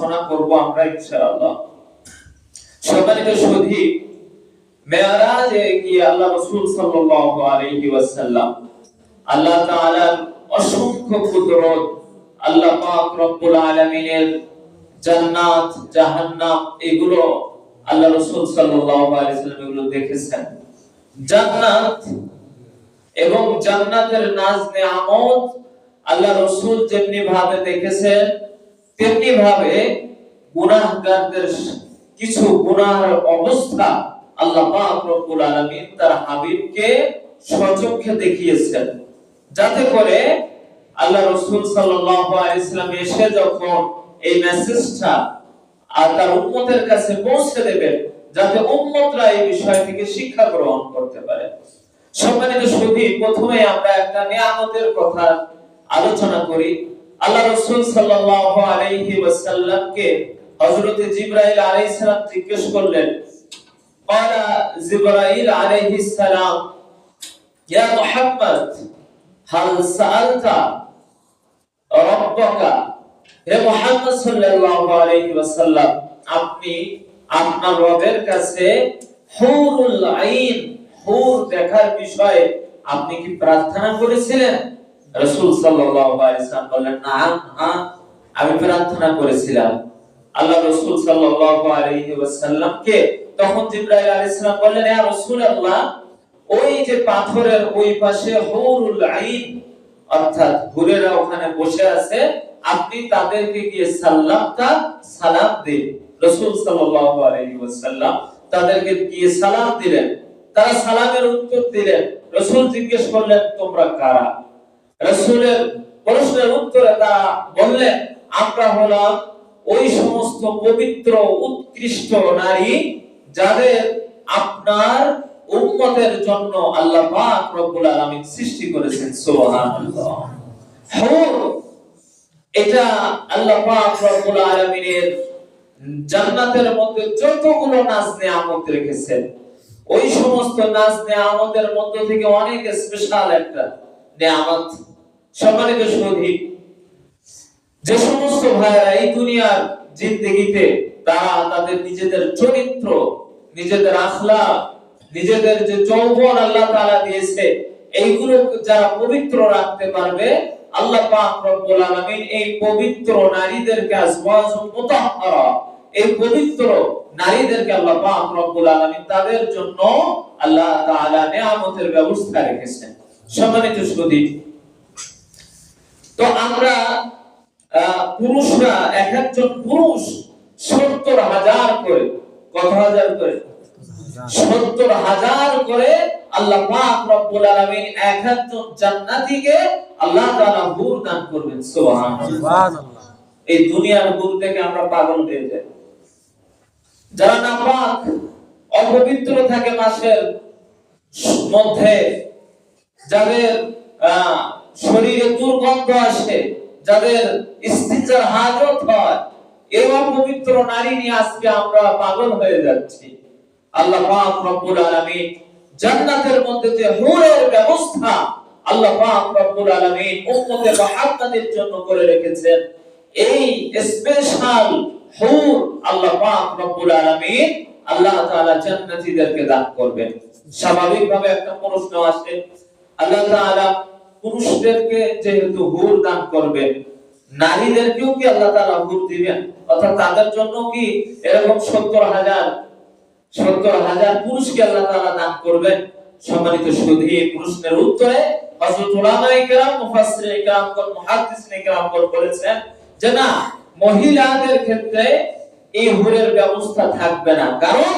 আলোচনা করব আমরা, ইনশাআল্লাহ। সম্মানিত সুধী মেয়ারাজে গিয়ে আল্লাহ রাসূল সাল্লাল্লাহু ওয়াসাল্লাম আল্লাহ তাআলার অসংখ্য কুদরত আল্লাহ পাক রব্বুল আলামিনের জান্নাত, জাহান্নাম, এগুলো আল্লাহ রাসূল সাল্লাল্লাহু এগুলো দেখেছেন। জান্নাত এবং জান্নাতের নাজ নেয়ামত আল্লাহ রসুল যেমনি ভাবে দেখেছেন তেমনি ভাবে গুনাহগারদের কিছু গুনাহের অবস্থা আল্লাহ পাক রব্বুল আলামিন তার হাবিবকে সচক্ষে দেখিয়েছেন। যাতে করে আল্লাহ রসুল সাল্লাল্লাহু আলাইহি সাল্লাম এসে যখন এই মেসেজটা আর তার উম্মতের কাছে পৌঁছে দেবেন, যাতে উম্মতরা এই বিষয় থেকে শিক্ষা গ্রহণ করতে পারে। সম্মানিত সুধী, প্রথমে আমরা একটা নিয়ামতের কথা আলোচনা করি। আল্লাহ রাসূল সাল্লাল্লাহু আলাইহি ওয়াসাল্লামকে হযরত জিবরাইল আলাইহিস সালাম জিজ্ঞেস করলেন, ক্বালা জিবরাইল আলাইহিস সালাম, ইয়া মুহাম্মদ, হাল সাআলতা রব্বাকা? হে মুহাম্মদ সাল্লাল্লাহু আলাইহি ওয়াসাল্লাম, আপনি আপনার রবের কাছে হুরুল আইন, হুর দেখার বিষয়ে আপনি কি প্রার্থনা করেছিলেন? রাসূল সাল্লাল্লাহু আলাইহি না আমি প্রার্থনা করেছিলাম। আল্লাহ রাসূল সাল্লাল্লাহু আলাইহি ওয়াসাল্লামকে তখন জিবরাইল আলাইহিস সালাম বললেন রাসূলুল্লাহ, ওই যে পাথরের ওই পাশে হুরুল আইন, অর্থাৎ হুরেরা ওখানে বসে আছে, আপনি তাদেরকে গিয়ে সাল্লামটা সালাম দিন। রাসূল সাল্লাল্লাহু আলাইহি ওয়াসাল্লাম তাদেরকে গিয়ে সালাম দিলেন। তারা সালামের উত্তর দিলেন। রাসূল জিজ্ঞেস করলেন, তোমরা কারা? রাসূলের প্রশ্নের উত্তরে তারা বললেন আমরা হলাম ওই সমস্ত পবিত্র, উৎকৃষ্ট নারী যাদের আপনার জন্য আল্লাহ সৃষ্টি করেছেন এটা আল্লাহ জান্নাতের মধ্যে যতগুলো নাচ নাজ নেয়ামত রেখেছেন, ওই সমস্ত নাচ নাজ নেয়ামতের মধ্যে থেকে অনেক স্পেশাল একটা। নেয়ামত সম্মানিত যে সমস্ত ভাইয়েরা এই দুনিয়ার জিন্দগিতে তারা তাদের নিজেদের চরিত্র, নিজেদের নিজেদের যে আল্লাহ দিয়েছে, এইগুলো যারা পবিত্র রাখতে পারবে, আল্লাহ এই পবিত্র নারীদেরকে এই পবিত্র নারীদেরকে আল্লাহ তাদের জন্য আল্লাহ নিয়ামতের ব্যবস্থা রেখেছেন। সম্মানিত সুধী তো আমরা পুরুষরা এক একজন পুরুষ সত্তর হাজার করে কত হাজার করে? সত্তর হাজার করে আল্লাহ পাক রব্বুল আলামিন এক একজন জান্নাতীকে আল্লাহ তাআলা হুর দান করবেন সুবহানাল্লাহ। এই দুনিয়ার হুর দেখে আমরা পাগল হয়ে যাই। যারা নাপাক অপবিত্র থাকে মাসের মধ্যে যাদের শরীরে দুর্গন্ধ আসে, যাদের ইস্তিজার হাজত হয় এই অপবিত্র নারী নিয়ে আজকে আমরা পাগল হয়ে যাচ্ছি। আল্লাহ রব্বুল আলামিন জান্নাতের মধ্যে যে হুরের ব্যবস্থা আল্লাহ পাক রব্বুল আলামিন উম্মতে মুহাম্মাদের জন্য করে রেখেছেন। এই স্পেশাল হুর আল্লাহ পাক রব্বুল আলামিন আল্লাহ তাআলা জান্নাতীদেরকে দান করবেন। স্বাভাবিকভাবে একটা প্রশ্ন আসে আল্লাহ তাআলা পুরুষদেরকে যেহেতু হুর দান করবেন, নারীদেরকেও কি আল্লাহ তাআলা হুর দিবেন? অর্থাৎ তাদের জন্য কি এরকম সত্তর হাজার সত্তর হাজার পুরুষকে আল্লাহ তাআলা দান করবেন? সম্মানিত এই প্রশ্নের উত্তরে হযরত কেরাম কোন বলেছেন যে না, মহিলাদের ক্ষেত্রে এই হুরের ব্যবস্থা থাকবে না। কারণ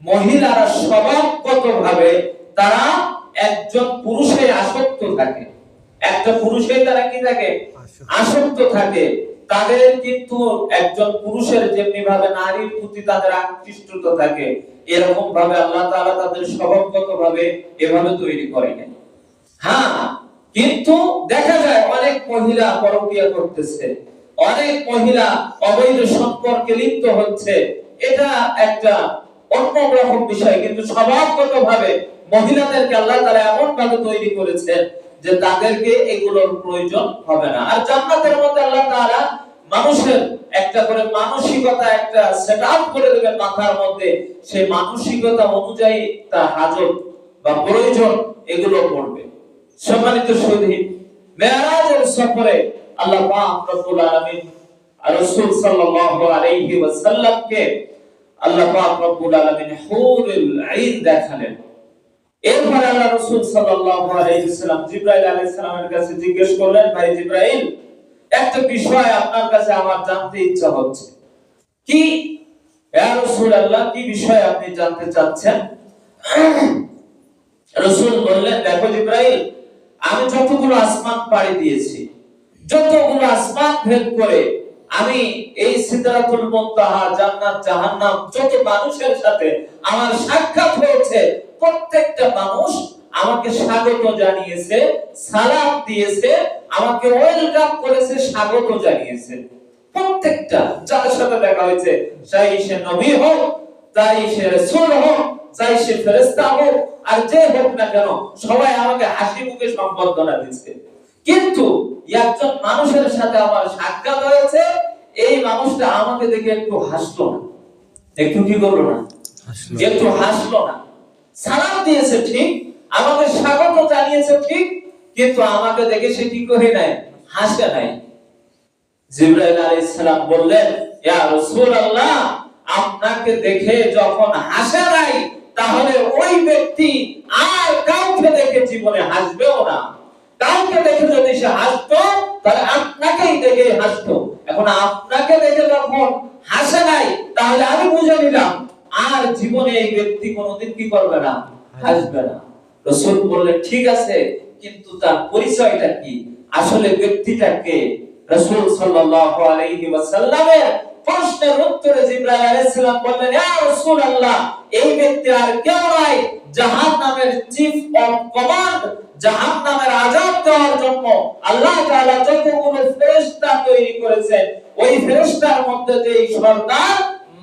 মহিলারা স্বভাবগতভাবে তারা একজন পুরুষে আসক্ত থাকে। একটা পুরুষে তারা কি থাকে? আসক্ত। থাকে। তাদের কিন্তু একজন পুরুষের যেমনি ভাবে নারীর প্রতি তাদের আকৃষ্টতা থাকে এরকম ভাবে আল্লাহ তাআলা তাদের স্বভাবগত ভাবে এভাবে তৈরি করেন হ্যাঁ কিন্তু দেখা যায় অনেক মহিলা পরকিয়া করতেছে। অনেক মহিলা অবৈধ সম্পর্কে লিপ্ত হচ্ছে। এটা একটা অন্য রকম বিষয় কিন্তু স্বভাবগত ভাবে মহিলাদেরকে আল্লাহ তাআলা এমন ভাবে তৈরি করেছেন যে তাদেরকে এগুলোর প্রয়োজন হবে না। আর জান্নাতের মধ্যে আল্লাহ তাআলা মানুষের একটা করে মানসিকতা, একটা সেট আপ করে দেবেন মাথার মধ্যে। সেই মানসিকতা অনুযায়ী তার হাজত বা প্রয়োজন এগুলো পড়বে। সম্মানিত শহীদ মেরাজের সফরে আল্লাহ পাক রব্বুল আলামিন রাসূল সাল্লাল্লাহু আলাইহি ওয়াসাল্লামকে আল্লাহ পাক রব্বুল আলামিন হুরুল আইন দেখালেন। এরপর আল্লাহ রাসূল সাল্লাল্লাহু আলাইহি ওয়াসাল্লাম জিবরাইল আলাইহিস সালামের কাছে জিজ্ঞেস করলেন, ভাই জিবরাইল, একটা বিষয় আপনার কাছে আমার জানতে ইচ্ছা হচ্ছে। কি? ইয়া রাসূলুল্লাহ, কি বিষয় আপনি জানতে চাচ্ছেন? রসুল বললেন, দেখো জিব্রাইল, আমি যতগুলো আসমান পাড়ি দিয়েছি, যতগুলো আসমান ভেদ করে আমি এই সিদরাতুল মুনতাহা, জান্নাত, জাহান্নাম, যত মানুষের সাথে আমার সাক্ষাৎ হয়েছে প্রত্যেকটা মানুষ আমাকে স্বাগত জানিয়েছে সালাম দিয়েছে আমাকে ওয়েলকাম করেছে স্বাগত জানিয়েছে। প্রত্যেকটা যার সাথে দেখা হয়েছে চাই সে নবী হোক চাই সে রাসূল হোক চাই সে ফেরেশতা হোক আর যে হোক না কেন সবাই আমাকে হাসি মুখে সম্বর্ধনা দিচ্ছে। কিন্তু একজন মানুষের সাথে আমার সাক্ষাৎ হয়েছে এই মানুষটা আমাকে দেখে একটু হাসলো না। একটু কি করল না? একটু হাসলো না। সালাম দিয়েছে, ঠিক? আমাকে স্বাগত জানিয়েছে, ঠিক? কিন্তু আমাকে দেখে সে কি করে নাই, হাসে নাই। জিব্রাইল আলাইহিস সালাম বললেন, ইয়া রাসূলুল্লাহ, আপনাকে দেখে যখন হাসে নাই, তাহলে ওই ব্যক্তি আর কাউকে দেখে জীবনে হাসবেও না। কাউকে দেখে যদি সে হাসতো, তাহলে আপনাকেই দেখে হাসতো। এখন আপনাকে দেখে যখন হাসে নাই, তাহলে আমি বুঝে নিলাম আর জীবনে এই ব্যক্তি কোনোদিন কি করবে না? হাসবে না। রসুল বললেন, ঠিক আছে, কিন্তু তার পরিচয়টা কি? আসলে ব্যক্তিটাকে রাসূল সাল্লাল্লাহু প্রশ্নের উত্তরে বললেন এই ব্যক্তি আর কেউ চিফ অফ কমান্ড দেওয়ার জন্য আল্লাহ তাআলা যতগুলো ফেরেশতা তৈরি করেছেন, ওই ফেরেশতার মধ্যে যে সর্দার,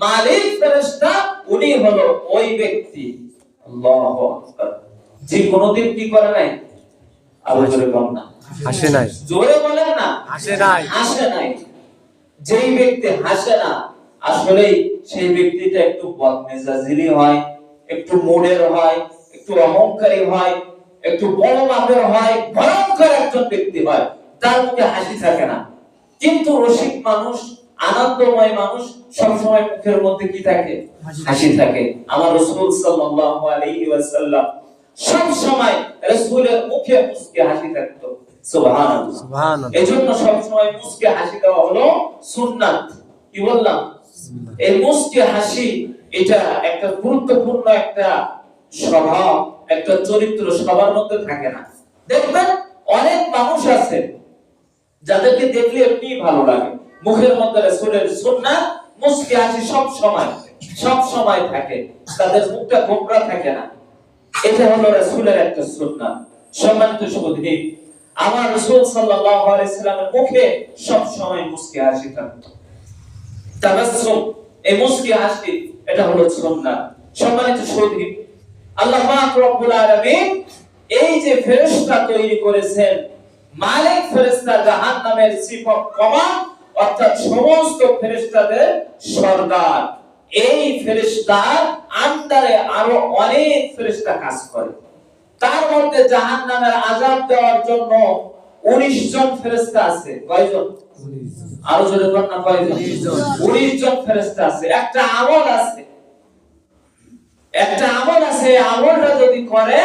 মালিক ফেরেশতা উনি হলো ওই ব্যক্তি। আল্লাহু আকবার। যে কোনোদিন কি করে নাই? জোরে না। হাসে নাই। জোরে বলেন না। হাসে নাই। হাসে নাই। যেই ব্যক্তি হাসে না আসলে সেই ব্যক্তিটা একটু বদমেজাজিরই হয় একটু মুডের হয় একটু অহংকারী হয় একটু বড় মাপের হয় ভয়ঙ্কর একজন ব্যক্তি হয়। তার মুখে হাসি থাকে না। কিন্তু রসিক মানুষ আনন্দময় মানুষ সবসময় মুখের মধ্যে কি থাকে? হাসি। থাকে। আমার রসুল সাল্লাল্লাহু আলাইহি ওয়াসাল্লাম সব সময় রাসূলের মুখে মুসকে হাসি থাকতো। সুবহানাল্লাহ। সুবহানাল্লাহ। এজন্য সবসময় মুসকে হাসি দেওয়া হলো সুন্নাত। কি বললাম? এই মুসকে হাসি এটা একটা গুরুত্বপূর্ণ একটা স্বভাব একটা চরিত্র সবার মধ্যে থাকে না। দেখবেন অনেক মানুষ আছে যাদেরকে দেখলে এমনি ভালো লাগে। মুখের মধ্যে রাসূলের সুন্নাত মুসকে হাসি সব সময় সব সময় থাকে। তাদের মুখটা গোমরা থাকে না। এটা হলো রাসূলের একটা সুন্নাত সম্মানিত সুধী আমার রাসূল সাল্লাল্লাহু আলাইহি সাল্লামের মুখে সব সময় মুস্কি হাসি থাকতো। তাবাসসুম, এই মুস্কি হাসি, এটা হলো সুন্নাত সম্মানিত সুধী আল্লাহ পাক রব্বুল আলামিন এই যে ফেরেশতা তৈরি করেছেন, মালিক ফেরেশতা জাহান্নামের অফ কমান্ড অর্থাৎ সমস্ত ফেরেশতাদের সর্দার। এই ফেরেশতার আন্ডারে আরও অনেক ফেরেশতা কাজ করে। তার মধ্যে জাহান্নামের আযাব দেওয়ার জন্য 19 জন ফেরেশতা আছে। কয়জন? আরও জোরে না কয়জন? 19 জন। ফেরেশতা আছে। একটা আমল আছে। একটা আমল আছে। আমলটা যদি করে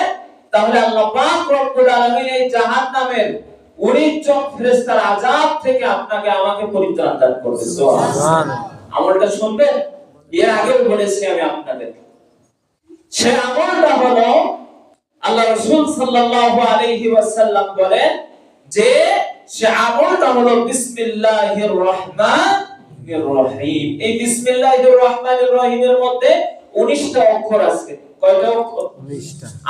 তাহলে আল্লাহ পাক রব্বুল আলামিন এই জাহান্নামের 19 জন ফেরেশতার থেকে আপনাকে আমাকে পরিত্রাণ দান করবে। সুবহানাল্লাহ। সুবহানাল্লাহ আমলটা শুনবেন? এর আগেও বলেছি আমি আপনাদের। সে আমলটা হলো আল্লাহ রাসূল সাল্লাল্লাহু আলাইহি ওয়াসাল্লাম বলেন যে সে আমলটা হলো বিসমিল্লাহির রহমানির রহিম। এই বিসমিল্লাহির রহমানির রহিমের মধ্যে 19টা অক্ষর আছে। কয়টা অক্ষর?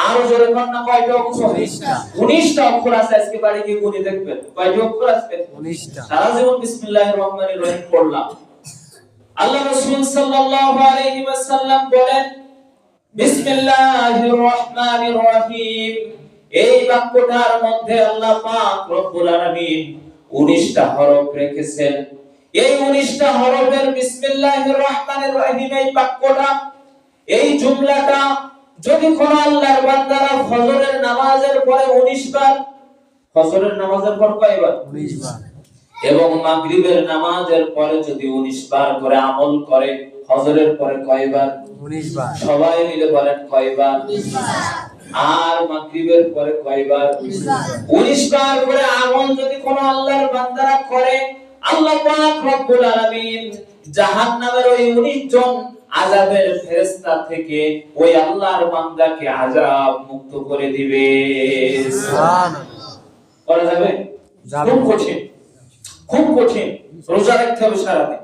আরও জোরে বল না কয়টা অক্ষর? 19টা 19টা অক্ষর আছে আজকে বাড়ি গিয়ে গুনে দেখবেন। কয়টা অক্ষর আছে? উনিশটা। সারা জীবন বিসমিল্লাহির রহমানির রহিম পড়লাম। আল্লাহ রাসূল সাল্লাল্লাহু আলাইহি ওয়াসাল্লাম বলেন বিসমিল্লাহির রহমানির রহিম। এই বাক্যটার মধ্যে আল্লাহ পাক রব্বুল আলামিন 19টা হরফ রেখেছেন। এই উনিশটা হরফের বিসমিল্লাহির রহমানির রহিম এই বাক্যটা এই জুমলাটা যদি কোন আল্লাহর বান্দারা ফজরের নামাজের পরে 19 বার ফজরের নামাজের পর কয়বার উনিশ বার। এবং মাগরিবের নামাজের পরে যদি 19 বার করে আমল করে ফজরের পরে কয়বার উনিশ বার। সবাই মিলে বলেন কয়বার 19 বার। আর মাগরিবের পরে কয়বার 19 বার। করে আমল যদি কোন আল্লাহর বান্দারা করে আল্লাহ পাক রব্বুল আলামিন জাহান্নামের ওই 19 জন আযাবের ফেরেশতা থেকে ওই আল্লাহর বান্দাকে আযাব মুক্ত করে দিবে। করা যাবে। খুব কঠিন। খুব কঠিন। রোজা রাখতে হবে সারাদিন।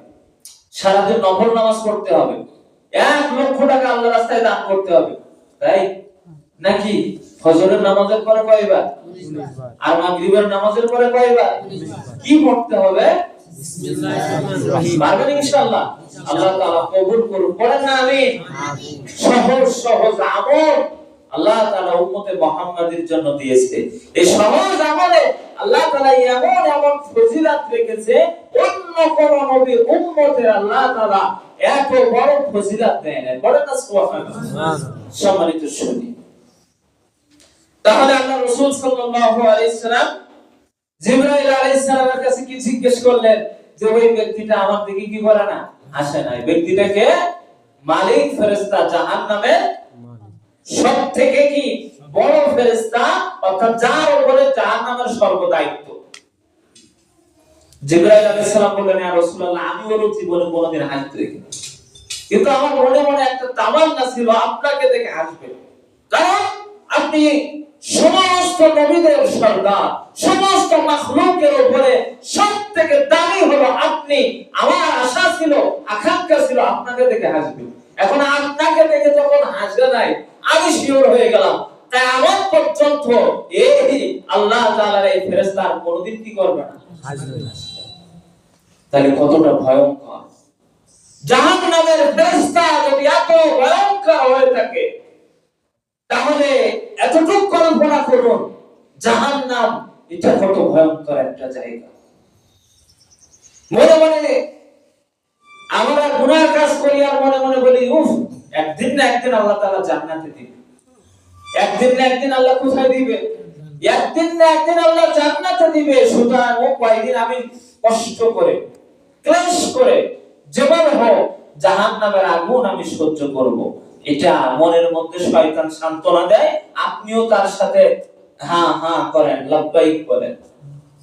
সারাদিন নফল নামাজ পড়তে হবে। এক লক্ষ টাকা আল্লাহ রাস্তায় দান করতে হবে। তাই? নাকি? ফজরের নামাজের পরে কয়বার? আর মাগরিবের নামাজের পরে কয়বার? কি পড়তে হবে? পারবেন ইনশাআল্লাহ। আল্লাহ তাআলা কবুল করুন পড়েন না আমিন। সহজ সহজ আমল আল্লাহ তাআলা উম্মতে মুহাম্মাদের জন্য দিয়েছে। এই সহজ আমলে আল্লাহ তাআলা এমন এমন ফজিলত রেখেছে অন্য কোন নবী উম্মতের আল্লাহ তাআলা এত বড় ফজিলত দেন বড় না সুবহানাল্লাহ। সম্মানিত শুনি তাহলে আল্লাহ রাসূল সাল্লাল্লাহু আলাইহি সাল্লাম জিবরাইল আলাইহিস সালামের কাছে কি জিজ্ঞেস করলেন? যে ওই ব্যক্তিটা আমার দিকে কি করে না? আসে না ব্যক্তিটাকে মালিক, ফেরেশতা, জাহান্নামের সব থেকে কি? বড় ফেরেশতা, অর্থাৎ যার উপরে জাহান্নামের সর্বদায়িত্ব। জিবরাইল আলাইহিস সালাম বললেন, ইয়া রাসূলুল্লাহ, আমি ওর জীবনে কোনোদিন হাসতে দেখি। কিন্তু আমার মনে মনে একটা তামান্না ছিল, আপনাকে দেখে হাসবে। কারণ আপনি সমস্ত নবীদের সর্দার সমস্ত মাখলুকের উপরে সব থেকে দামি হলো আপনি আমার আশা ছিল আকাঙ্ক্ষা ছিল আপনাকে দেখে হাসবে। এখন আপনাকে দেখে যখন হাসে নাই আমি শিওর হয়ে গেলাম। তাই আমার পর্যন্ত এই আল্লাহ তাআলার এই কোনোদিন কি করবে না? তাহলে কতটা ভয়ঙ্কর। জাহান নামের ফেরেশতা যদি এত ভয়ঙ্কর হয়ে থাকে তাহলে এতটুকু কল্পনা করুন জাহান নাম এটা কত ভয়ঙ্কর একটা জায়গা। মনে মনে আমরা গুনার কাজ করি আর মনে মনে বলি, উফ, একদিন না একদিন আল্লাহ তাআলা জান্নাতে দিবে। একদিন না একদিন আল্লাহ কোথায় দিবে? একদিন না একদিন আল্লাহ জান্নাতে দিবে। সুতরাং ও কয়েকদিন আমি কষ্ট করে, ক্লেশ করে যেভাবে হোক জাহান নামের আগুন আমি সহ্য করব। এটা মনের মধ্যে শয়তান সান্ত্বনা দেয়, আপনিও তার সাথে হ্যাঁ হ্যাঁ করেন লাব্বাইক করেন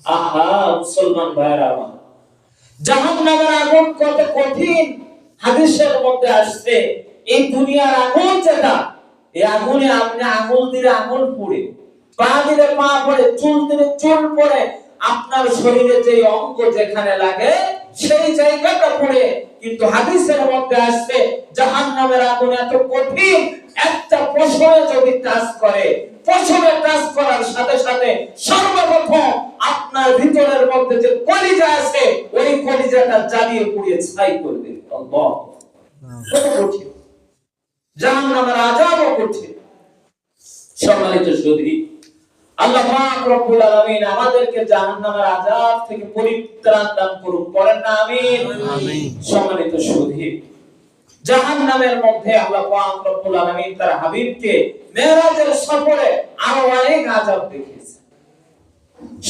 আহা, মুসলমান ভাইরা আমার। জাহান নামের আগুন কত কঠিন হাদিসের মধ্যে আসছে। এই দুনিয়ার আগুন যেটা, এই আগুনে আপনি আঙুল দিলে আঙুল পুড়ে, পা দিলে পা পড়ে, চুল দিলে চুল পড়ে, আপনার শরীরে যে অঙ্গ যেখানে লাগে সেই জায়গাটা পড়ে কিন্তু হাদিসের মধ্যে আসছে, জাহান্নামের আগুন এত কঠিন, একটা পশমে যদি টাচ করে পশমে টাচ করার সাথে সাথে সর্বপ্রথম আপনার ভিতরের মধ্যে যে কলিজা আছে, ওই কলিজাটা জ্বালিয়ে পুড়িয়ে ছাই করবে। আল্লাহ। কত কঠিন। আযাবও কঠিন। সম্মানিত সুধী আল্লাহ পাক রব্বুল আলামিন আমাদেরকে জাহান্নামের আযাব থেকে পরিত্রাণ দান করুন পড়েন না আমিন। আমিন। সম্মানিত সুধী জাহান্নামের মধ্যে আল্লাহ পাক রব্বুল আলামিন তার হাবিবকে মেরাজের সফরে আরও অনেক আযাব দেখিয়েছেন।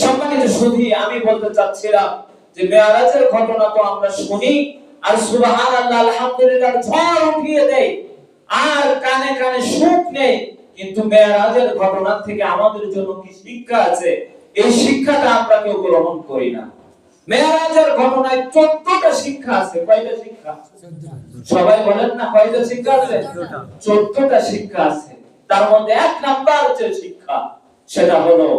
সম্মানিত সুধী আমি বলতে চাচ্ছিলাম যে মেরাজের ঘটনা তো আমরা শুনি আর সুবহানাল্লাহ আলহামদুলিল্লাহ ঝড় উঠিয়ে দেয়। আর কানে কানে সুখ নেই। কিন্তু মেরাজের ঘটনা থেকে আমাদের জন্য কি শিক্ষা আছে? এই শিক্ষাটা আমরা কেউ গ্রহণ করি না। মেরাজের ঘটনায় চোদ্দটা শিক্ষা আছে। কয়টা শিক্ষা? সবাই বলেন না, কয়টা শিক্ষা আছে? চোদ্দটা শিক্ষা আছে। তার মধ্যে এক নাম্বার যে শিক্ষা, সেটা হলো,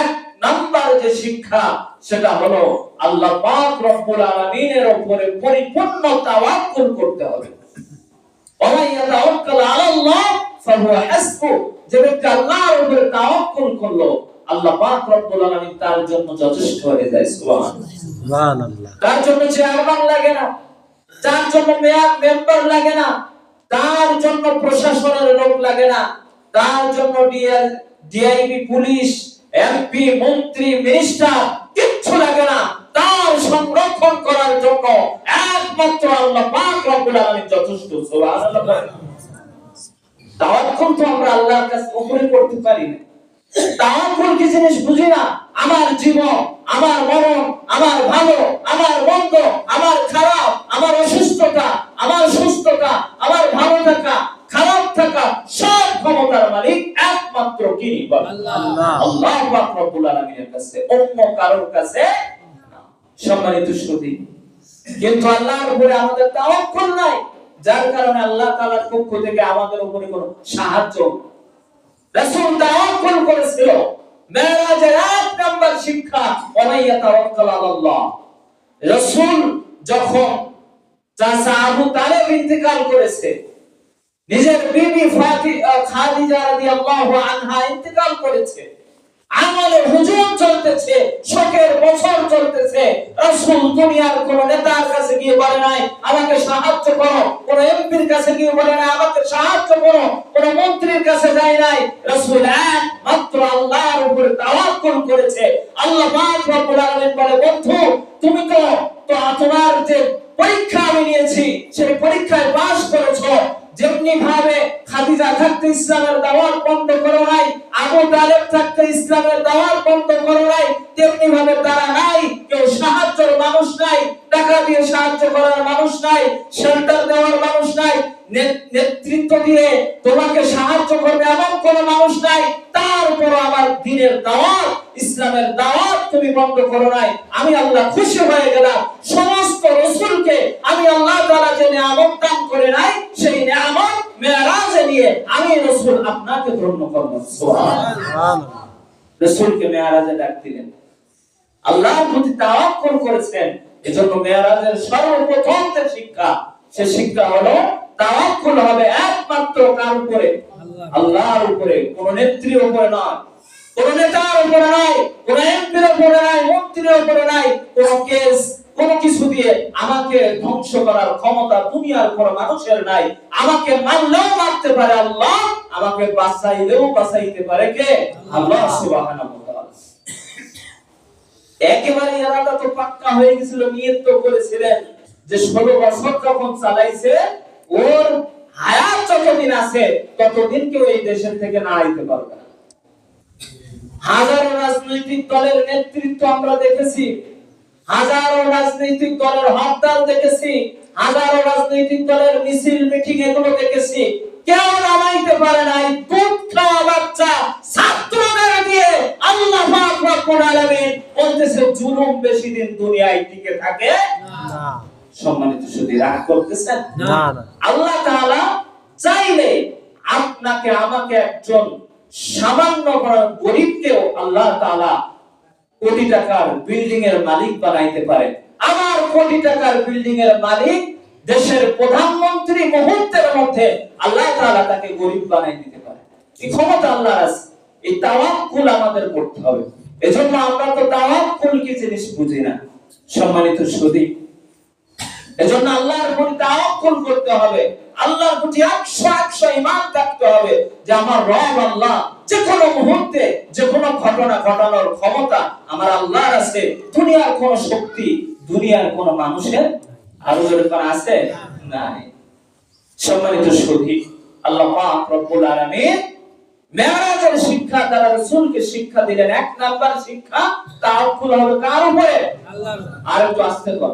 এক নাম্বার যে শিক্ষা, সেটা হলো আল্লাহ পাক রব্বুল আলামিনের উপরে পরিপূর্ণ তাওয়াক্কুল করতে হবে। ওমান ইয়াতাওয়াক্কাল আলাল্লাহ ফাহুয়া হাসবু যে ব্যক্তি আল্লাহর উপরে তাওয়াক্কুল করল আল্লাহ পাক রব্বুল আলামিন তার জন্য যথেষ্ট হয়ে যায় সুবহানাল্লাহ সুবহানাল্লাহ তার জন্য চেয়ারম্যান লাগে না তার জন্য মেয়র মেম্বার লাগে না তার জন্য প্রশাসনের লোক লাগে না তার জন্য ডিআইবি পুলিশ এমপি মন্ত্রী মিনিস্টার কিচ্ছু লাগে না তার সংরক্ষণ করার জন্য একমাত্র আল্লাহ পাক রব্বুল আলামিন যথেষ্ট সুবহানাল্লাহ। তাওয়াক্কুল তো আমরা আল্লাহর কাছে উপরে করতে পারি না। তাওয়াক্কুল কি জিনিস বুঝি না? আমার জীবন আমার মরণ আমার ভালো আমার মন্দ আমার খারাপ আমার অসুস্থতা আমার সুস্থতা আমার ভালো থাকা খারাপ থাকা সব ক্ষমতার মালিক একমাত্র বলেন। আল্লাহ। আল্লাহ পাক রব্বুল আলামিনের কাছে অন্য কারোর কাছে সম্মানিত সুধী কিন্তু আল্লাহর উপরে আমাদের তাওয়াক্কুল নাই। যার কারণে আল্লাহ তাআলার পক্ষ থেকে আমাদের উপরে কোনো সাহায্য তাওয়াক্কুল করেছিল। মেরাজের এক নাম্বার শিক্ষা ওমাইয়া তাওয়াক্কাল যখন চাচা আবু তালেব ইন্তেকাল করেছে, নিজের বিবি ফাতি খাদিজা রাদিয়াল্লাহু আনহা ইন্তেকাল করেছে আমলে হুজুম চলতেছে, শোকের বছর চলতেছে। রাসূল দুনিয়ার কোন নেতার কাছে গিয়ে বলে নাই, আমাকে সাহায্য করো। কোন এমপির কাছে গিয়ে বলে নাই, আমাকে সাহায্য করো। কোন মন্ত্রীর কাছে যায় নাই। রাসূল একমাত্র আল্লাহর উপরে তাওয়াক্কুল করেছে। আল্লাহ পাক রব্বুল আলামিন বলে, বন্ধু, তুমি তো তো তোমার যে পরীক্ষা আমি নিয়েছি, সেই পরীক্ষায় পাশ করেছ। যেমনি ভাবে খাদিজা থাকতে ইসলামের দাওয়াত বন্ধ করো নাই, আবু তালেব থাকতে ইসলামের দাওয়াত বন্ধ করো নাই, তেমনি ভাবে তারা নাই, কেউ সাহায্যের মানুষ নাই, টাকা দিয়ে সাহায্য করার মানুষ নাই শেল্টার দেওয়ার মানুষ নাই নেতৃত্ব দিয়ে তোমাকে সাহায্য করবে এমন কোন মানুষ নাই, তারপর আমার দিনের দাওয়াত, ইসলামের দাওয়াত তুমি বন্ধ করো নাই। আমি আল্লাহ খুশি হয়ে গেলাম, সমস্ত রসুলকে আমি আল্লাহ তাআলা যে নিয়ামত দান করে নাই, সেই নিয়ামত মেরাজে নিয়ে আমি রসুল আপনাকে ধন্য করব। রসুলকে মেয়ারাজে ডাক দিলেন। আল্লাহর প্রতি তাওয়াক্কুল করেছেন। এজন্য মেয়ারাজের সর্বপ্রথম যে শিক্ষা সে শিক্ষা হলো তাওয়াক্কুল হবে একমাত্র কার উপরে? আল্লাহর উপরে কোন নেত্রীর উপরে নয়। কোন নেতার উপরে নয় কোন এমপির উপরে নয় মন্ত্রীর উপরে নয় কোন কেস, কোন কিছু দিয়ে আমাকে ধ্বংস করার ক্ষমতা দুনিয়ার কোন মানুষের নাই। আমাকে মারলেও মারতে পারে আল্লাহ, আমাকে বাঁচাইলেও বাঁচাইতে পারে কে? আল্লাহ একেবারে তো পাক্কা হয়ে গেছিল, নিয়ত তো করেছিলেন যে ষোলো বছর যখন চালাইছে, ওর হায়াত যতদিন আছে, ততদিন কেউ এই দেশের থেকে না আইতে পারবে না। হাজারো রাজনৈতিক দলের নেতৃত্ব আমরা দেখেছি। হাজারো রাজনৈতিক দলের হরতাল দেখেছি। হাজারো রাজনৈতিক দলের মিছিল মিটিং এগুলো দেখেছি। কেউ নামাইতে পারে নাই। দুধ খাওয়া বাচ্চা ছাত্রদের দিয়ে আল্লাহ পাক রব্বুল আলামিন বলতেছে জুলুম বেশি দিন দুনিয়ায় টিকে থাকে না। সম্মানিত সুধী রাগ করতেছেন? না না। আল্লাহ তাআলা চাইলে আপনাকে আমাকে একজন সামান্য গরিবকেও আল্লাহ তাআলা কোটি টাকার বিল্ডিং এর মালিক বানাইতে পারে আমার কোটি টাকার বিল্ডিং এর মালিক দেশের প্রধানমন্ত্রী মুহূর্তের মধ্যে আল্লাহ তাআলা তাকে গরিব বানাই দিতে পারে এই ক্ষমতা আল্লাহর আছে? এই তাওয়াক্কুল আমাদের করতে হবে। এজন্য আমরা তো তাওয়াক্কুল কি জিনিস বুঝি না। সম্মানিত সুদী এজন্য আল্লাহর প্রতি করতে হবে। আল্লাহর প্রতি একশো একশো ইমান থাকতে হবে যে আমার রব আল্লাহ যে কোনো মুহূর্তে, যে কোনো ঘটনা ঘটানোর ক্ষমতা আমার আল্লাহর আছে। দুনিয়ার কোন শক্তি দুনিয়ার কোন মানুষের আরও এরকম আছে? নাই। সম্মানিত সধি আল্লাহ পাক রব্বুল আলামিন শিক্ষা, তারা রাসূলকে শিক্ষা দিলেন। এক নাম্বার শিক্ষা কার উপরে? আর একটু কর।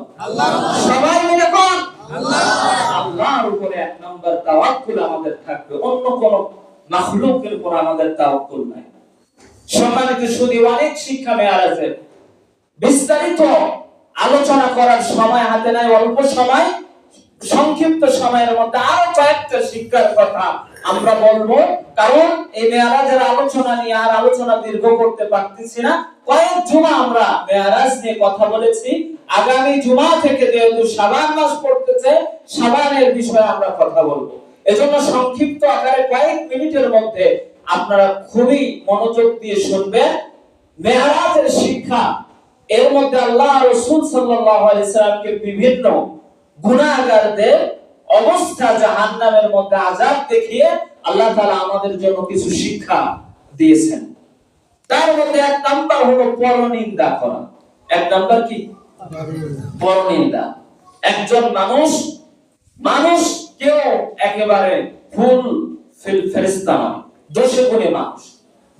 সবাই কোন আল্লাহর উপরে এক নাম্বার তাওয়াক্কুল আমাদের থাকবে। অন্য কোন মাখলুকের উপর আমাদের তাওয়াক্কুল নাই। সম্মানিত শুধু অনেক শিক্ষা মেয়ারাজে বিস্তারিত আলোচনা করার সময় হাতে নাই, অল্প সময়, সংক্ষিপ্ত সময়ের মধ্যে আরও কয়েকটা শিক্ষার কথা আমরা বলব, কারণ এই মেয়ারাজের আলোচনা নিয়ে আর আলোচনা দীর্ঘ করতে পারতেছি না। কয়েক জুমা আমরা মেয়ারাজ নিয়ে কথা বলেছি। আগামী জুমা থেকে যেহেতু সাবান মাস পড়তেছে সাবানের বিষয়ে আমরা কথা বলব। এজন্য সংক্ষিপ্ত আকারে কয়েক মিনিটের মধ্যে আপনারা খুবই মনোযোগ দিয়ে শুনবেন মেয়ারাজের শিক্ষা। এর মধ্যে আল্লাহ রসুল সাল্লাল্লাহু আলাইহি সাল্লামকে বিভিন্ন গুনাহগারদের অবস্থা জাহান্নামের মধ্যে আযাব দেখিয়ে আল্লাহ তাআলা আমাদের জন্য কিছু শিক্ষা দিয়েছেন। তার মধ্যে এক নাম্বার হলো পরনিন্দা করা। এক নাম্বার কি? পরনিন্দা। একজন মানুষ মানুষ কেউ একেবারে ফুল ফিল- ফেরেশতা দোষে গুণে মানুষ।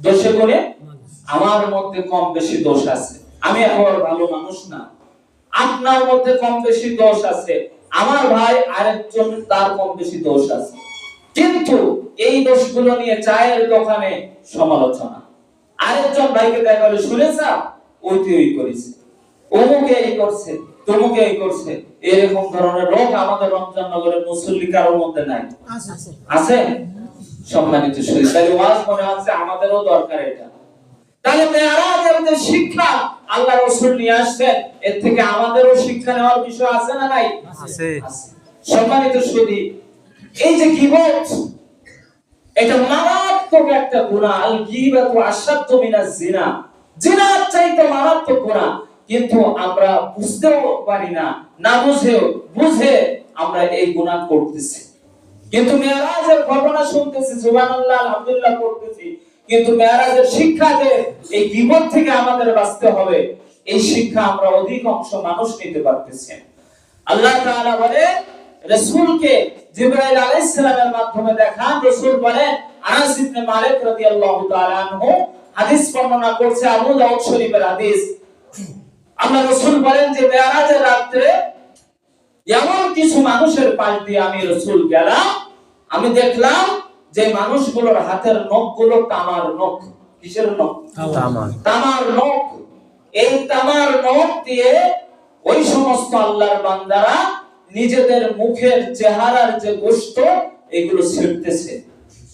দোষে গুণে আমার মধ্যে কম বেশি দোষ আছে। আমি এখন ভালো মানুষ না। আপনার মধ্যে কম বেশি দোষ আছে। আমার ভাই আরেকজন তার কম বেশি দোষ আছে। কিন্তু এই দোষগুলো নিয়ে চায়ের দোকানে সমালোচনা। আরেকজন ভাইকে দেখা হলো শুনেছা? ওই তুই ওই করেছে। অমুকে এই করছে তমুকে এই করছে। এরকম ধরনের রোগ আমাদের রমজান নগরের মুসল্লি কারোর মধ্যে নাই। আছে সম্মানিত শরীর তাহলে ওয়াজ মনে হচ্ছে আমাদেরও দরকার এটা। তাহলে যে শিক্ষা আল্লাহ রসুল নিয়ে আসছেন এর থেকে আমাদেরও শিক্ষা নেওয়ার বিষয় আছে না নাই? আছে। সম্মানিত সুদী এই যে গীবত এটা মারাত্মক একটা গুনাহ আল গীবাতু আশাদ্দু মিনাজ জিনা। জিনার চাইতে মারাত্মক গুনাহ কিন্তু আমরা বুঝতেও পারি না না বুঝেও বুঝে আমরা এই গুনাহ করতেছি। কিন্তু মেয়ারাজের ঘটনা শুনতেছি সুবহানাল্লাহ আলহামদুলিল্লাহ করতেছি কিন্তু মেয়ারাজের শিক্ষা যে এই বিপদ থেকে আমাদের বাঁচতে হবে এই শিক্ষা আমরা অধিকাংশ মানুষ নিতে পারতেছি। আল্লাহ তাআলা বলে রাসূলকে জিবরাইল আলাইহিস সালামের মাধ্যমে দেখান রাসূল বলেন আনাস ইবনে মালিক রাদিয়াল্লাহু তাআলা আনহু হাদিস বর্ণনা করছে আবু দাউদ শরীফের হাদিস। আল্লাহ রাসূল বলেন যে মেরাজের রাতে এমন কিছু মানুষের পাশ দিয়ে আমি রসুল গেলাম আমি দেখলাম যে মানুষগুলোর হাতের নখগুলো তামার নখ। কিসের নখ? তামার। তামার নখ। এই তামার নখ দিয়ে ওই সমস্ত আল্লাহর বান্দারা নিজেদের মুখের চেহারার যে গোশত, এগুলো ছিঁড়তেছে।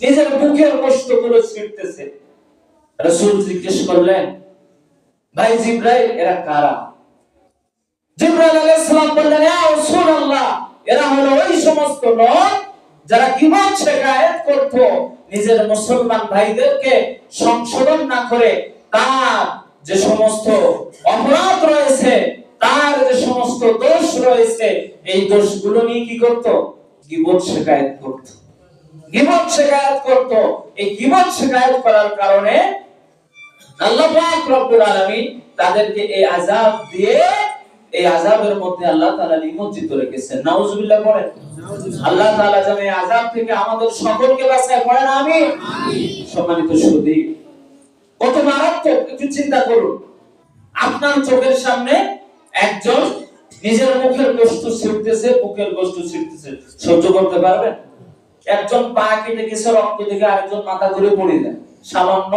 নিজের মুখের গোশতগুলো ছিঁড়তেছে। রসুল জিজ্ঞেস করলেন, ভাই জিব্রাইল, এরা কারা? জিব্রাইল বললেন, ইয়া রাসূলুল্লাহ, এরা হলো ওই সমস্ত লোক যারা কিবত শেখায়ত করত। নিজের মুসলমান ভাইদেরকে সংশোধন না করে তার যে সমস্ত অপরাধ রয়েছে, তার যে সমস্ত দোষ রয়েছে, এই দোষগুলো নিয়ে কি করত? গিবত শেখায়ত করত। গিবত শেখায়ত করত। এই গিবত শেখায়ত করার কারণে আল্লাহ পাক রব্বুল আলামিন তাদেরকে এই আযাব দিয়ে, এই আযাবের মধ্যে আল্লাহ তাআলা নিমজ্জিত রেখেছেন। নাউজুবিল্লাহ পড়েন। আল্লাহ তাআলা যেন এই আযাব থেকে আমাদের সকলকে বাঁচায়। পড়েন, আমিন। সম্মানিত সুধী কত মারাত্মক একটু চিন্তা করুন। আপনার চোখের সামনে একজন নিজের মুখের বুকের সহ্য করতে পারবেন? একজন পা কেটে গেছে, রক্ত দেখে আরেকজন মাথা ঘুরে পড়ে যায়। সামান্য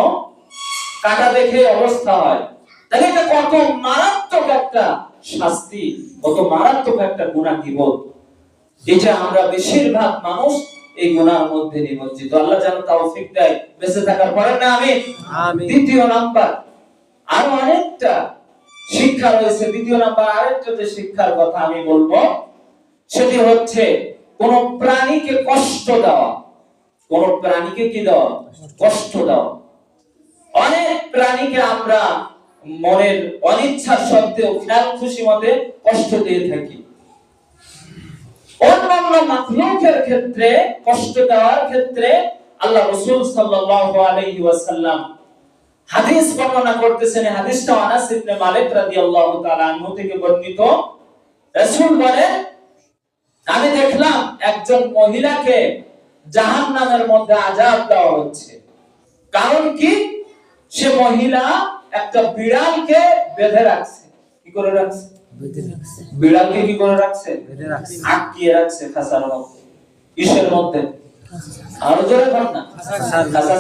কাটা দেখে অবস্থা হয়। তাহলে এটা কত মারাত্মক একটা শাস্তি, কত মারাত্মক একটা গুণা কিবোধ এটা আমরা বেশিরভাগ মানুষ এই গুনার মধ্যে নিমজ্জিত আল্লাহ যেন তৌফিক দেয়। বেঁচে থাকার পরে না আমি। আমিন। দ্বিতীয় নাম্বার আরও অনেকটা শিক্ষা রয়েছে। দ্বিতীয় নাম্বার আরেকটা যে শিক্ষার কথা আমি বলব সেটি হচ্ছে কোন প্রাণীকে কষ্ট দেওয়া। কোন প্রাণীকে কি দেওয়া? কষ্ট দেওয়া। অনেক প্রাণীকে আমরা মনের অনিচ্ছা সত্ত্বেও খেয়াল খুশি মতে কষ্ট দিয়ে থাকি। অন্যান্য মাখলুকের ক্ষেত্রে, কষ্ট দেওয়ার ক্ষেত্রে আল্লাহ রাসূল সাল্লাল্লাহু আলাইহি ওয়াসাল্লাম হাদিস বর্ণনা করতেছেন। হাদিসটা আনাস ইবনে মালিক রাদিয়াল্লাহু তাআলা আনহু থেকে বর্ণিত। রাসূল আমি দেখলাম একজন মহিলাকে জাহান্নামের মধ্যে আযাব দেওয়া হচ্ছে। কারণ কি? সে মহিলা একটা বিড়ালকে বেঁধে রাখছে। কি করে রাখছে? বিড়ালকে কি করে রাখছে? আটকিয়ে রাখছে খাসার মধ্যে। কিসের মধ্যে? আরও জোরে না। খাসা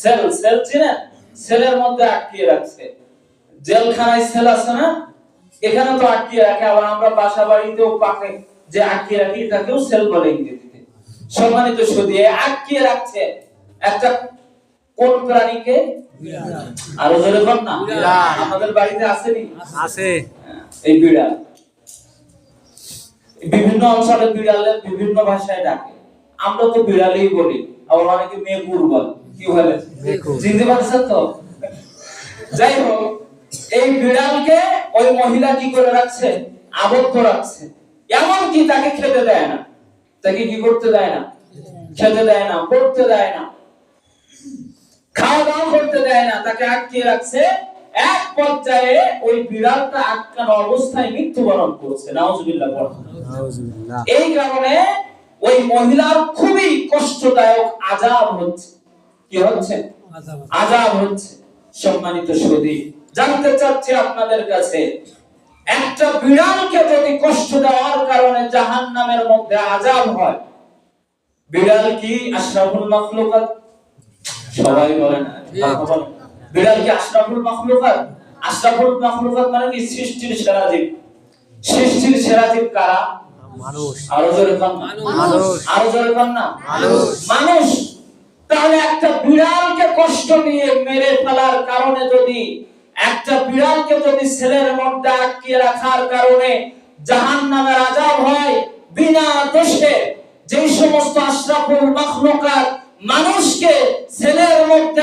সেল সেল চিনেন সেলের মধ্যে আটকিয়ে রাখছে। জেলখানায় সেল আছে না? এখানে তো আটকিয়ে রাখে। আবার আমরা বাসা বাড়িতেও পাকে। যে আটকিয়ে রাখি এটাকেও সেল বলে ইংরেজিতে। সম্মানিত সুদী এই আটকিয়ে রাখছে। একটা কোন প্রাণীকে? আরও জোরে কর না। আমাদের বাড়িতে আসেনি? আছে এই বিড়াল। বিভিন্ন অঞ্চলে বিড়ালের বিভিন্ন ভাষায় ডাকে। আমরা তো বিড়ালই বলি আবার অনেকে মেঘুর বল। কি বলে? চিনতে পারছেন তো? যাই হোক এই বিড়ালকে ওই মহিলা কি করে রাখছে? আবদ্ধ রাখছে। এমন কি তাকে খেতে দেয় না। তাকে কি করতে দেয় না? খেতে দেয় না পড়তে দেয় না। খাওয়া দাওয়া করতে দেয় না তাকে আটকিয়ে রাখছে এক পর্যায়ে ওই বিড়ালটা আটকানো অবস্থায় মৃত্যুবরণ করছে। নাউজুবিল্লাহ এই কারণে ওই মহিলার খুবই কষ্টদায়ক আজাব হচ্ছে। কি হচ্ছে? আজাব হচ্ছে। সম্মানিত সদী জানতে চাচ্ছি আপনাদের কাছে একটা বিড়ালকে যদি কষ্ট দেওয়ার কারণে জাহান্নামের মধ্যে আজাব হয় বিড়াল কি আশরাফুল মাখলুকাত? সবাই বলেন বলেন। বিড়াল কি আশরাফুল মাখলুকাত? আশরাফুল মাখলুকাত মানে কি? সৃষ্টির সেরা জীব। সৃষ্টির সেরা জীব কারা? মানুষ। আরও জোরে কন না। মানুষ। আরও জোরে কন না। মানুষ। মানুষ। তাহলে একটা বিড়ালকে কষ্ট দিয়ে মেরে ফেলার কারণে যদি একটা বিড়ালকে যদি ছেলের মধ্যে আটকিয়ে রাখার কারণে জাহান নামের আজাব হয় বিনা দোষে যেই সমস্ত আশরাফুল মাখলুকাত মানুষকে ছেলের মধ্যে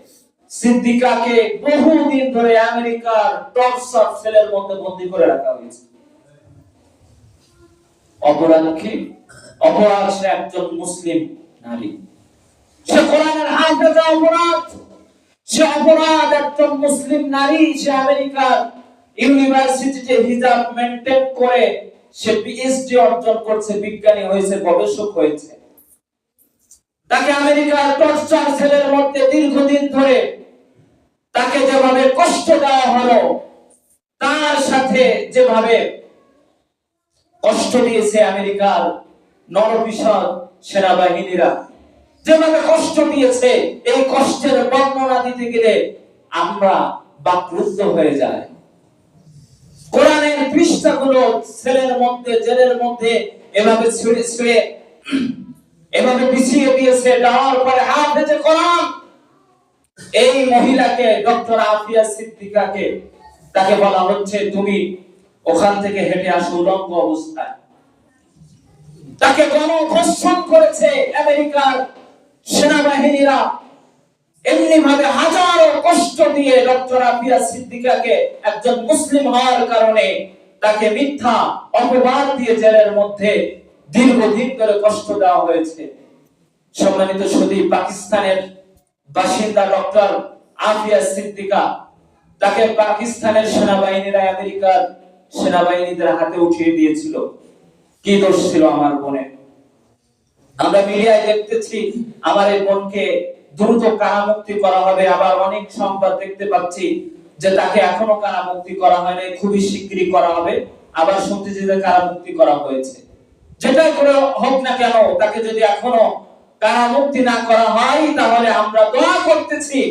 সিদ্দিকাকে বহুদিন ধরে আমেরিকার টর্চার সেলের মধ্যে বন্দী করে রাখা হয়েছে। অপরাধ কি অপরাধ সে একজন মুসলিম নারী। সে কোরআনের হাফেজা অপরাধ, সে অপরাধ একজন মুসলিম নারী, সে আমেরিকার ইউনিভার্সিটিতে হিজাব মেনটেন করে সে পিএইচডি অর্জন করছে, বিজ্ঞানী হয়েছে, গবেষক হয়েছে। তাকে আমেরিকার টর্চার সেলের মধ্যে দীর্ঘদিন ধরে তাকে যেভাবে কষ্ট দেওয়া হলো, তার সাথে যেভাবে কষ্ট দিয়েছে আমেরিকার নরপিসর সেনাবাহিনীরা, যেভাবে কষ্ট দিয়েছে, এই কষ্টের বর্ণনা দিতে গেলে আমরা বাকরুদ্ধ হয়ে যায় কোরআনের পৃষ্ঠাগুলো ছেলের মধ্যে, জেলের মধ্যে এভাবে ছুঁড়ে ছিঁড়ে, এভাবে বিছিয়ে দিয়েছে দেওয়ার পরে হাফেজে কোরআন এই মহিলাকে, ডক্টর আফিয়া সিদ্দিকাকে, তাকে বলা হচ্ছে তুমি ওখান থেকে হেঁটে আসো উলঙ্গ অবস্থায়। তাকে গণধর্ষণ করেছে আমেরিকার সেনাবাহিনীরা। এমনি ভাবে হাজারো কষ্ট দিয়ে ডক্টর আফিয়া সিদ্দিকাকে একজন মুসলিম হওয়ার কারণে তাকে মিথ্যা অপবাদ দিয়ে জেলের মধ্যে দীর্ঘদিন ধরে কষ্ট দেওয়া হয়েছে। সম্মানিত সুদী পাকিস্তানের বাসিন্দা ডক্টর আফিয়া সিদ্দিকা, তাকে পাকিস্তানের সেনাবাহিনীরা আমেরিকার সেনাবাহিনীদের হাতে উঠিয়ে দিয়েছিল। কি দোষ ছিল আমার বোনের আমরা মিডিয়ায় দেখতেছি, আমার এই বোনকে দ্রুত কারামুক্তি করা হবে। আবার অনেক সংবাদ দেখতে পাচ্ছি যে তাকে এখনও কারামুক্তি করা হয়নি খুবই শীঘ্রই করা হবে। আবার শুনতেছি যে কারামুক্তি করা হয়েছে। যেটাই করে হোক না কেন, তাকে যদি এখনও কারামুক্তি না করা হয় তাহলে আমরা দোয়া করতেছি।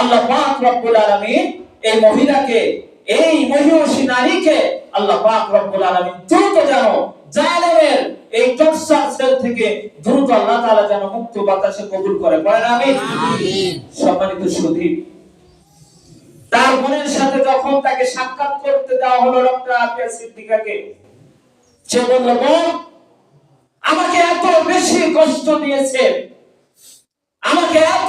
আল্লাহ পাক রব্বুল আলামিন এই মহিলাকে এই মহিষী নারীকে আল্লাহ পাক রব্বুল আলামিন দ্রুত যেন জালেমের এই টর্চার সেল থেকে দ্রুত আল্লাহ তাআলা যেন মুক্ত বাতাসে কবুল করে। বলেন আমিন। সম্মানিত সুধী তার বোনের সাথে যখন তাকে সাক্ষাৎ করতে দেওয়া হলো ডক্টর আফিয়া সিদ্দিকাকে সে বলল বোন আমাকে এত বেশি কষ্ট দিয়েছে। আমাকে এত